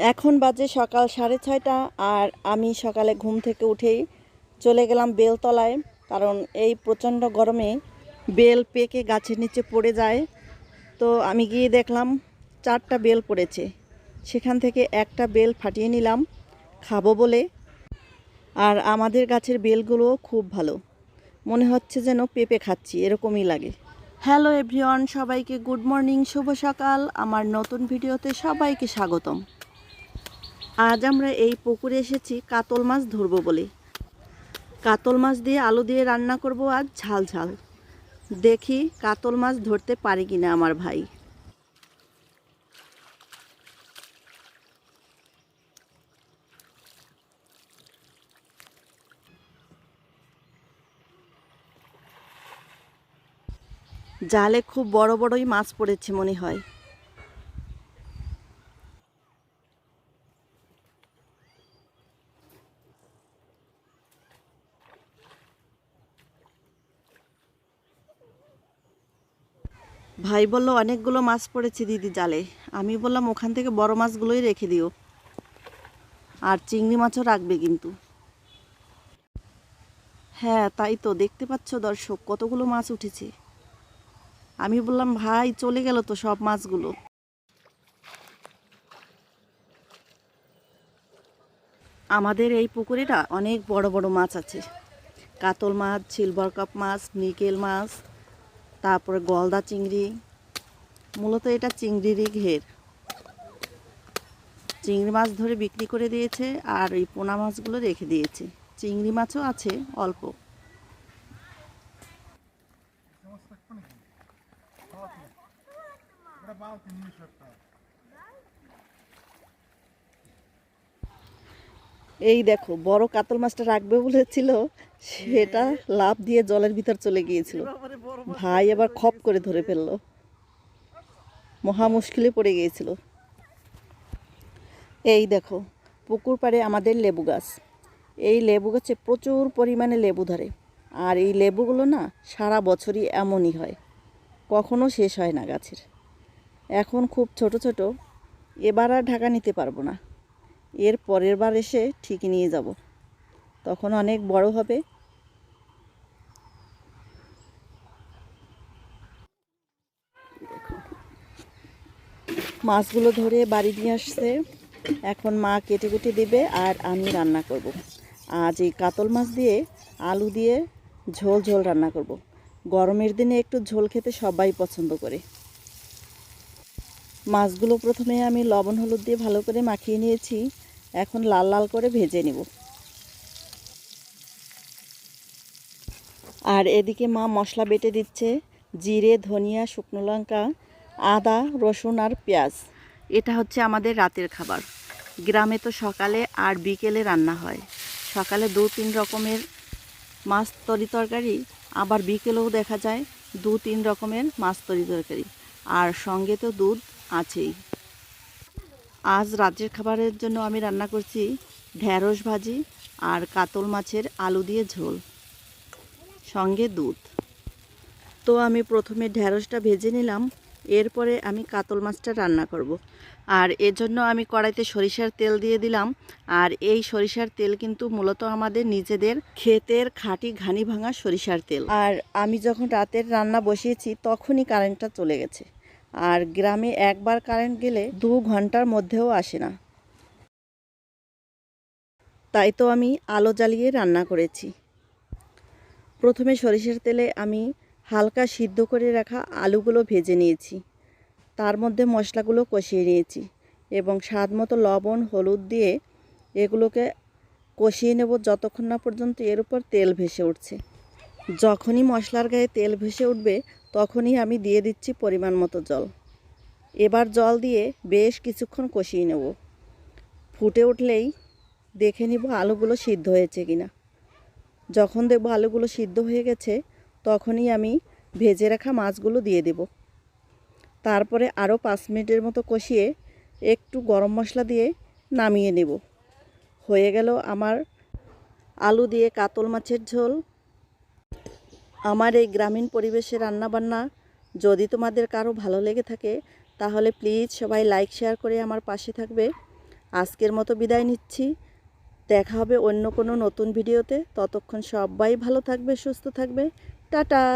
এখন বাজে সকাল সাড়ে ছয়টা আর আমি সকালে ঘুম থেকে উঠেই চলে গেলাম বেলতলায়, কারণ এই প্রচণ্ড গরমে বেল পেকে গাছের নিচে পড়ে যায়। তো আমি গিয়ে দেখলাম চারটা বেল পড়েছে। সেখান থেকে একটা বেল ফাটিয়ে নিলাম, খাব বলে। আর আমাদের গাছের বেলগুলোও খুব ভালো। মনে হচ্ছে যেন পেঁপে খাচ্ছি, এরকমই লাগে। হ্যালো এভরিওয়ান, সবাইকে গুড মর্নিং, শুভ সকাল। আমার নতুন ভিডিওতে সবাইকে স্বাগতম। আজ আমরা এই পুকুরে এসেছি কাতল মাছ ধরবো বলে। কাতল মাছ দিয়ে আলু দিয়ে রান্না করব আজ ঝাল ঝাল। দেখি কাতল মাছ ধরতে পারি কিনা আমার ভাই। জালে খুব বড় বড়ই মাছ পড়েছে মনে হয়। ভাই বলল, অনেকগুলো মাছ পড়েছে দিদি জালে। আমি বললাম, ওখান থেকে বড় মাছগুলোই রেখে দিও। আর চিংড়ি মাছও রাখবে কিন্তু। হ্যাঁ তাই তো। দেখতে পাচ্ছ দর্শক, কতগুলো মাছ উঠেছে। আমি বললাম, ভাই, চলে গেল তো সব মাছগুলো। আমাদের এই পুকুরেটা অনেক বড় বড় মাছ আছে। কাতল মাছ, সিলভার কাপ মাছ, নিকেল মাছ তারপরে গলদা চিংড়ি, মূলত এটা চিংড়িরই ঘের। চিংড়ি মাছ ধরে বিক্রি করে দিয়েছে আর ওই পোনা মাছগুলো রেখে দিয়েছে। চিংড়ি মাছও আছে, অল্প। এই দেখো বড় কাতল মাছটা রাখবে বলেছিল সেটা লাভ দিয়ে জলের ভিতর চলে গিয়েছিল। ভাই আবার খপ করে ধরে ফেলল। মহা মুশকিলে পড়ে গিয়েছিল। এই দেখো পুকুর পাড়ে আমাদের লেবু গাছ। এই লেবু গাছে প্রচুর পরিমাণে লেবু ধরে। আর এই লেবুগুলো না সারা বছরই এমনই হয়। কখনো শেষ হয় না গাছের। এখন খুব ছোট ছোট এবার আর ঢাকা নিতে পারব না। এর পরের বার এসে ঠিকই নিয়ে যাব। তখন অনেক বড় হবে। মাছগুলো ধরে বাড়ি নিয়ে আসছে। এখন মা কেটে কেটে দেবে আর আমি রান্না করব। আজ এই কাতল মাছ দিয়ে আলু দিয়ে ঝোল ঝোল রান্না করব। গরমের দিনে একটু ঝোল খেতে সবাই পছন্দ করে। মাছগুলো প্রথমে আমি লবণ, হলুদ দিয়ে ভালো করে মাখিয়ে নিয়েছি। এখন লাল লাল করে ভেজে নেব। আর এদিকে মা মশলা বেটে দিচ্ছে, জিরে, ধনিয়া, শুকনো লঙ্কা, আদা, রসুন আর পেঁয়াজ। এটা হচ্ছে আমাদের রাতের খাবার। গ্রামে তো সকালে আর বিকেলে রান্না হয়। সকালে দু তিন রকমের মাছ তরি তরকারি, আবার বিকেলেও দেখা যায় দু তিন রকমের মাছ তরি তরকারি। আর সঙ্গে তো দুধ আছেই। আজ রাতের খাবারের জন্য আমি রান্না করছি ঢ্যাঁড়স ভাজি আর কাতল মাছের আলু দিয়ে ঝোল, সঙ্গে দুধ। তো আমি প্রথমে ঢ্যাঁড়সটা ভেজে নিলাম, এরপরে আমি কাতল মাছটা রান্না করব। আর এর জন্য আমি কড়াইতে সরিষার তেল দিয়ে দিলাম, আর এই সরিষার তেল কিন্তু মূলত আমাদের নিজেদের ক্ষেতের খাঁটি ঘানি ভাঙা সরিষার তেল। আর আমি যখন রাতের রান্না বসিয়েছি, তখনই কারেন্টটা চলে গেছে। আর গ্রামে একবার কারেন্ট গেলে দু ঘণ্টার মধ্যেও আসে না। তাই তো আমি আলো জ্বালিয়ে রান্না করেছি। প্রথমে সরিষার তেলে আমি হালকা সিদ্ধ করে রাখা আলুগুলো ভেজে নিয়েছি। তার মধ্যে মশলাগুলো কষিয়ে নিয়েছি এবং স্বাদ মতো লবণ, হলুদ দিয়ে এগুলোকে কষিয়ে নেব যতক্ষণ না পর্যন্ত এর উপর তেল ভেসে উঠছে। যখনই মশলার গায়ে তেল ভেসে উঠবে, তখনই আমি দিয়ে দিচ্ছি পরিমাণ মতো জল। এবার জল দিয়ে বেশ কিছুক্ষণ কষিয়ে নেব। ফুটে উঠলেই দেখে নিব আলুগুলো সিদ্ধ হয়েছে কিনা। যখন দেখব আলুগুলো সিদ্ধ হয়ে গেছে, তখনই আমি ভেজে রাখা মাছগুলো দিয়ে দেব। তারপরে আরও পাঁচ মিনিটের মতো কষিয়ে একটু গরম মশলা দিয়ে নামিয়ে নেব। হয়ে গেল আমার আলু দিয়ে কাতল মাছের ঝোল। আমার এই গ্রামীণ পরিবেশে রান্নাবান্না যদি তোমাদের কারও ভালো লেগে থাকে, তাহলে প্লিজ সবাই লাইক শেয়ার করে আমার পাশে থাকবে। আজকের মতো বিদায় নিচ্ছি। দেখা হবে অন্য কোনো নতুন ভিডিওতে ততক্ষণ সবাই ভালো থাকবে, সুস্থ থাকবে। টাটা!